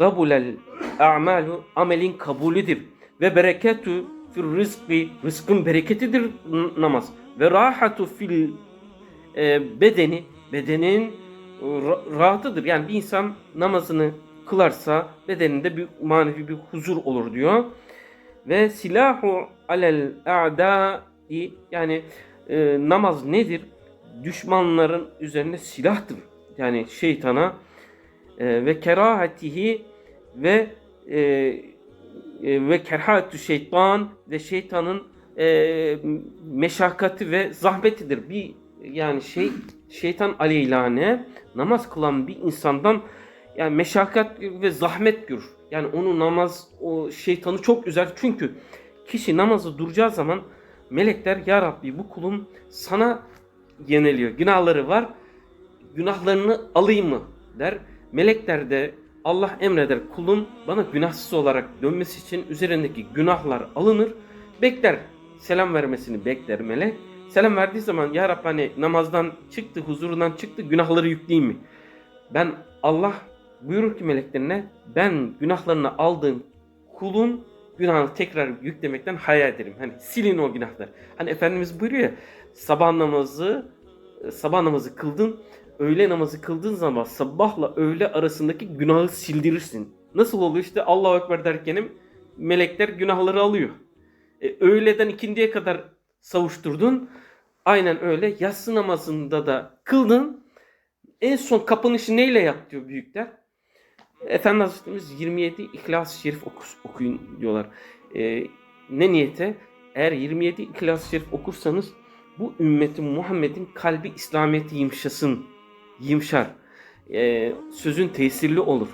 kabulel a'malu amelin kabulüdür. Ve bereketu fil rızkı rızkın bereketidir namaz. Ve rahatu fil e, bedeni bedenin ra- rahatıdır. Yani bir insan namazını kılarsa bedeninde bir manevi bir huzur olur diyor. Ve silahu alel a'dai yani e, namaz nedir? Düşmanların üzerine silahtır. Yani şeytana e, ve kerahatihi ve e, e, ve kerhatü şeytan ve şeytanın e, meşakkati ve zahmetidir. Bir yani şey şeytan aleyhane namaz kılan bir insandan yani meşakkat ve zahmet görür. Yani onu namaz o şeytanı çok üzer. Çünkü kişi namazı duracağı zaman melekler ya Rabbi bu kulum sana yeniliyor. Günahları var. Günahlarını alayım mı der. Melekler de Allah emreder kulun bana günahsız olarak dönmesi için üzerindeki günahlar alınır. Bekler. Selam vermesini bekler melek. Selam verdiği zaman ya Rabbi hani namazdan çıktı, huzurundan çıktı günahları yükleyeyim mi? Ben Allah buyurur ki meleklerine ben günahlarını aldığım kulun günahını tekrar yüklemekten hayal ederim. Hani silin o günahlar. Hani Efendimiz buyuruyor ya sabah namazı sabah namazı kıldın öğle namazı kıldığın zaman sabahla öğle arasındaki günahı sildirirsin. Nasıl oluyor işte Allahu Ekber derken melekler günahları alıyor. E, öğleden ikindiye kadar savuşturdun. Aynen öyle. Yatsı namazında da kıldın. En son kapanışı neyle yap diyor büyükler. Efendi Hazretimiz 27 İhlas-ı Şerif okuyun diyorlar. E, ne niyete? Eğer 27 İhlas-ı Şerif okursanız bu ümmetin Muhammed'in kalbi İslamiyet'i yumuşasın. Yumuşar. E, sözün tesirli olur.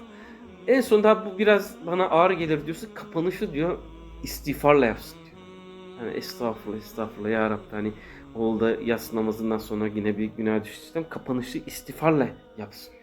En sonunda bu biraz bana ağır gelir diyorsa kapanışı diyor istiğfarla yapsın diyor. Hani estağfurullah estağfurullah ya Rabbi hani oldu yas namazından sonra yine bir günah düştüysem kapanışı istiğfarla yapsın.